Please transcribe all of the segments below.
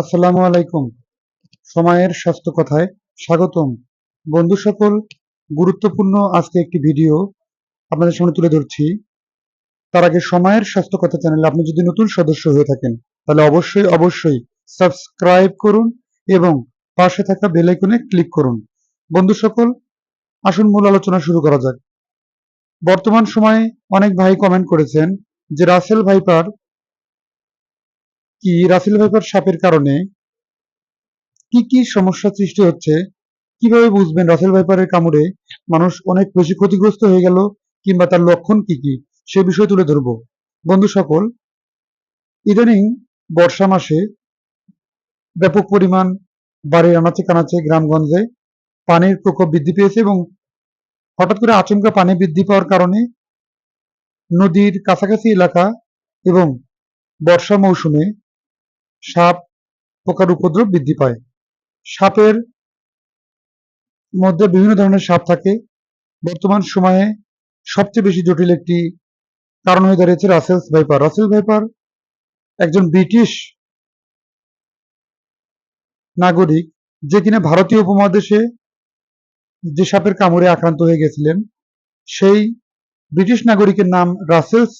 আসসালামু আলাইকুম। সময়ের স্বাস্থ্য কথায় স্বাগতম। বন্ধু সকল, গুরুত্বপূর্ণ আজকে একটি ভিডিও আপনাদের সামনে তুলে ধরছি। তার আগে সময়ের স্বাস্থ্য কথা চ্যানেলে আপনি যদি নতুন সদস্য হয়ে থাকেন, তাহলে অবশ্যই অবশ্যই সাবস্ক্রাইব করুন এবং পাশে থাকা বেল আইকনে ক্লিক করুন। বন্ধু সকল, আসুন মূল আলোচনা শুরু করা যাক। বর্তমান সময়ে অনেক ভাই কমেন্ট করেছেন যে রাসেল ভাইপার কি রাসেল ভাইপার সাপের কারণে? কি কি সমস্যা সৃষ্টি হচ্ছে? কীভাবে বুঝবেন রাসেল ভাইপারের কামড়ে মানুষ অনেক বেশি ক্ষতিগ্রস্ত হয়ে গেল কিংবা তার লক্ষণ কি কি? সে বিষয় তুলে ধরব। বন্ধু সকল, ইদানিং বর্ষা মাসে ব্যাপক পরিমাণ বাড়ির আনাচে কানাচে গ্রামগঞ্জে পানির প্রকোপ বৃদ্ধি পেয়েছে এবং হঠাৎ করে আচমকা পানি বৃদ্ধি পাওয়ার কারণে নদীর কাছাকাছি এলাকা এবং বর্ষা মৌসুমে সাপ পোকার উপদ্রব বৃদ্ধি পায়। সাপের মধ্যে বিভিন্ন ধরনের সাপ থাকে। বর্তমান সময়ে সবচেয়ে বেশি জটিল একটি কারণ হয়ে দাঁড়িয়েছে রাসেলস ভাইপার। রাসেল ভাইপার একজন ব্রিটিশ নাগরিক যে কিনা ভারতীয় উপমহাদেশে যে সাপের কামড়ে আক্রান্ত হয়ে গেছিলেন, সেই ব্রিটিশ নাগরিকের নাম রাসেলস।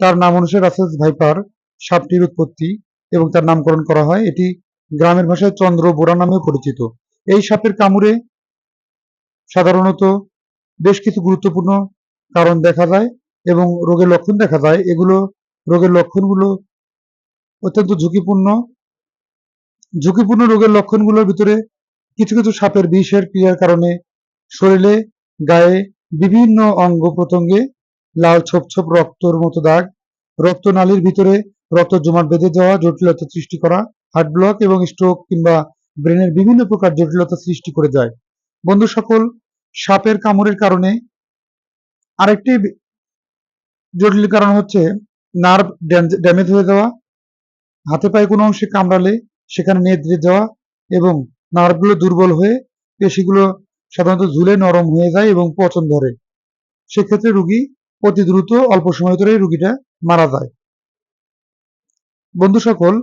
তার নাম অনুসারে রাসেলস ভাইপার সাপটির উৎপত্তি এবং তার নামকরণ করা হয়। এটি গ্রামের ভাষায় চন্দ্র বোরা নামেও পরিচিত। এই সাপের কামড়ে সাধারণত বেশ কিছু গুরুত্বপূর্ণ কারণ দেখা যায় এবং রোগের লক্ষণ দেখা যায়। এগুলো, রোগের লক্ষণগুলো অত্যন্ত ঝুঁকিপূর্ণ। ঝুঁকিপূর্ণ রোগের লক্ষণগুলোর ভিতরে কিছু কিছু সাপের বিষের ক্রিয়ার কারণে শরীরে, গায়ে বিভিন্ন অঙ্গ প্রত্যঙ্গে লাল ছোপ ছোপ রক্তর মতো দাগ, রক্তনালীর ভিতরে রক্ত জমাট বেঁধে যাওয়া জটিলতা সৃষ্টি করা হার্ট ব্লক এবং স্ট্রোক কিংবা ব্রেনের বিভিন্ন প্রকার জটিলতা সৃষ্টি করে যায় বন্ধু সকল, সাপের কামড়ের কারণে আরেকটি জটিল কারণ হচ্ছে নার্ভ ড্যামেজ হয়ে যাওয়া। হাতে পায়ে কোনো অংশে কামড়ালে সেখানে নেদ্রে যাওয়া এবং নার্ভগুলো দুর্বল হয়ে পেশিগুলো সাধারণত ঝুলে নরম হয়ে যায় এবং পচন ধরে। সেক্ষেত্রে রুগী অতি দ্রুত অল্প সময় ধরে রুগীটা মারা যায়। বন্ধু সকল,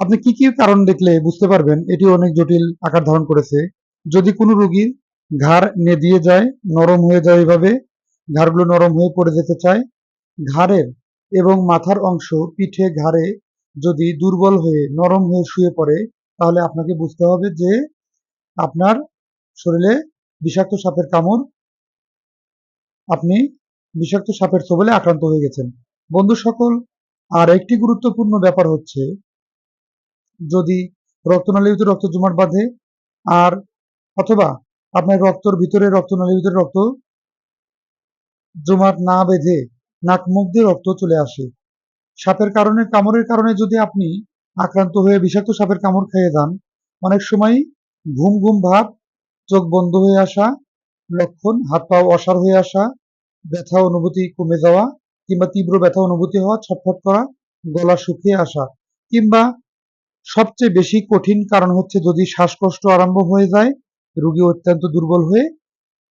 আপনি কি কি কারণ দেখলে বুঝতে পারবেন? এটি অনেক জটিল আকার ধারণ করেছে। যদি কোনো রুগীর ঘাড় নেদিয়ে যায়, নরম হয়ে যায় এভাবে, ঘাড়গুলো নরম হয়ে পড়ে যেতে চায়, ঘাড়ের এবং মাথার অংশ পিঠে ঘাড়ে যদি দুর্বল হয়ে নরম হয়ে শুয়ে পড়ে, তাহলে আপনাকে বুঝতে হবে যে আপনার শরীরে বিষাক্ত সাপের কামড়, আপনি বিষাক্ত সাপের ছবলে আক্রান্ত হয়ে গেছেন। বন্ধু সকল আর একটি গুরুত্বপূর্ণ ব্যাপার হচ্ছে, যদি রক্তনালীর ভিতরে রক্ত জমাট বাঁধে, আর অথবা আপনার রক্তর ভিতরে রক্তনালীর ভিতরে রক্ত জমাট না বেঁধে নাক মুখ দিয়ে রক্ত চলে আসে। সাপের কারণে, কামড়ের কারণে যদি আপনি আক্রান্ত হয়ে বিষাক্ত সাপের কামড় খেয়ে যান, অনেক সময় ঘুম ঘুম ভাব, চোখ বন্ধ হয়ে আসা, লক্ষণ হাত পা অসার হয়ে আসা, ব্যথা, অনুভূতি কমে যাওয়া কিংবা তীব্র ব্যথা অনুভূতি হওয়া, ছটফট করা, গলা শুকিয়ে আসা কিংবা সবচেয়ে বেশি কঠিন কারণ হচ্ছে যদি শ্বাসকষ্ট আরম্ভ হয়ে যায়, রুগী অত্যন্ত দুর্বল হয়ে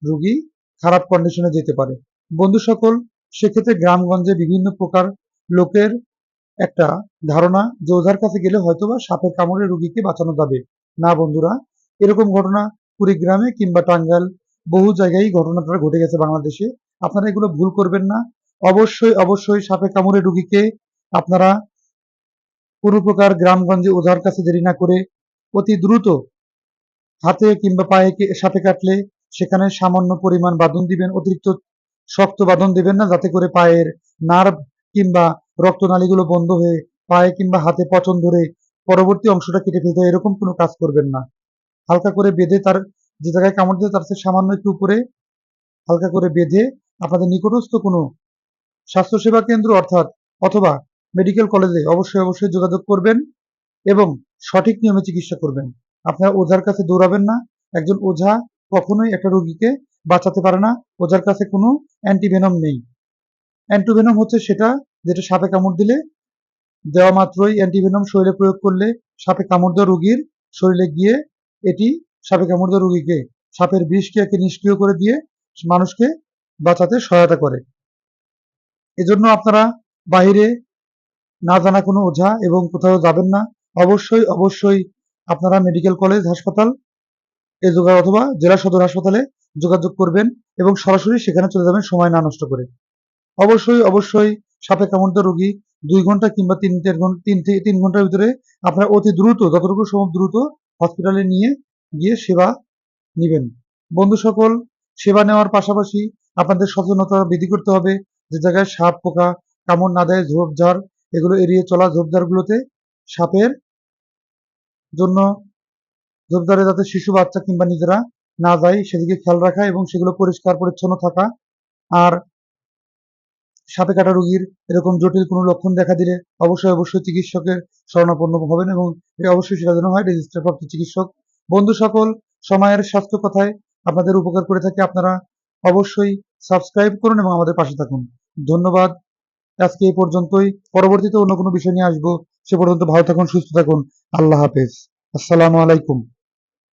রুগী খারাপ কন্ডিশনে যেতে পারে। বন্ধু সকল, সেক্ষেত্রে গ্রামগঞ্জে বিভিন্ন প্রকার লোকের একটা ধারণা যে ওঝার কাছে গেলে হয়তোবা সাপের কামড়ে রুগীকে বাঁচানো যাবে। না বন্ধুরা, এরকম ঘটনা কুড়িগ্রামে কিংবা টাঙ্গাইল বহু জায়গায় ঘটনাটা ঘটে গেছে বাংলাদেশে। আপনারা এগুলো ভুল করবেন না। অবশ্যই অবশ্যই সাপে কামড়ে রুগীকে আপনারা কোনো প্রকার গ্রামগঞ্জে ওঝার কাছে দেরি না করে অতি দ্রুত হাতে কিংবা পায়ে সাপে কাটলে সেখানে সামান্য পরিমাণ বাঁধন দিবেন, অতিরিক্ত শক্ত বাঁধন দিবেন না, যাতে করে পায়ের নার্ভ কিংবা রক্তনালীগুলো বন্ধ হয়ে পায়ে কিংবা হাতে পচন ধরে পরবর্তী অংশটা কেটে ফেলতে এরকম কোনো কাজ করবেন না। হালকা করে বেঁধে তার যে জায়গায় কামড় দিয়ে তার সামান্য একটু উপরে হালকা করে বেঁধে আপনাদের নিকটস্থ কোনো স্বাস্থ্যসেবা কেন্দ্র অর্থাৎ অথবা মেডিকেল কলেজে অবশ্যই অবশ্যই যোগাযোগ করবেন এবং সঠিক নিয়মে চিকিৎসা করবেন। আপনারা ওঝার কাছে দৌড়াবেন না। একজন ওঝা কখনোই একটা রোগীকে বাঁচাতে পারে না। ওঝার কাছে কোনো অ্যান্টিভেনম নেই। অ্যান্টিভেনম হচ্ছে সেটা যেটা সাপে কামড় দিলে দেওয়া মাত্রই অ্যান্টিভেনম শরীরে প্রয়োগ করলে সাপে কামড় দেওয়া রোগীর শরীরে গিয়ে এটি সাপে কামড় দেওয়া রোগীকে, সাপের বিষকে নিষ্ক্রিয় করে দিয়ে মানুষকে বাঁচাতে সহায়তা করে। এজন্য আপনারা বাহিরে না জানা কোনো ওঝা এবং কোথাও যাবেন না। অবশ্যই অবশ্যই আপনারা মেডিকেল কলেজ, হাসপাতাল, এ যোগা অথবা জেলা সদর হাসপাতালে যোগাযোগ করবেন এবং সরাসরি সেখানে চলে যাবেন সময় না নষ্ট করে। অবশ্যই অবশ্যই সাপে কামড়িত রোগী দুই ঘণ্টা কিংবা তিন চার ঘণ্টা তিন থেকে তিন ঘণ্টার ভিতরে আপনারা অতি দ্রুত, যতটুকু সম্ভব দ্রুত হসপিটালে নিয়ে গিয়ে সেবা নিবেন। বন্ধু সকল সেবা নেওয়ার পাশাপাশি আপনাদের সচেতনতা বৃদ্ধি করতে হবে। যে জায়গায় সাপ, পোকা, কামড় না দেয় ঝোপঝাড় এগুলো এড়িয়ে চলা ঝোপঝাড়গুলোতে সাপের জন্য ঝোপঝাড়ে যাতে শিশু, বাচ্চা কিংবা নিজেরা না যায়, সেদিকে খেয়াল রাখা এবং সেগুলো পরিষ্কার, পরিচ্ছন্ন থাকা। আর সাপে কাটা রোগীর এরকম জটিল কোনো লক্ষণ দেখা দিলে অবশ্যই অবশ্যই চিকিৎসকের শরণাপন্ন হবেন এবং অবশ্যই সেটা যেন হয় রেজিস্টার প্রাপ্ত চিকিৎসক। বন্ধু সকল, সময়ের স্বাস্থ্য কথায় আপনাদের উপকার করে থাকে। আপনারা অবশ্যই সাবস্ক্রাইব করুন এবং আমাদের পাশে থাকুন। ধন্যবাদ। আজকে এই পর্যন্তই। পরবর্তীতে অন্য কোনো বিষয় নিয়ে আসব। সে পর্যন্ত ভালো থাকুন, সুস্থ থাকুন। আল্লাহ হাফেজ। আসসালামু আলাইকুম।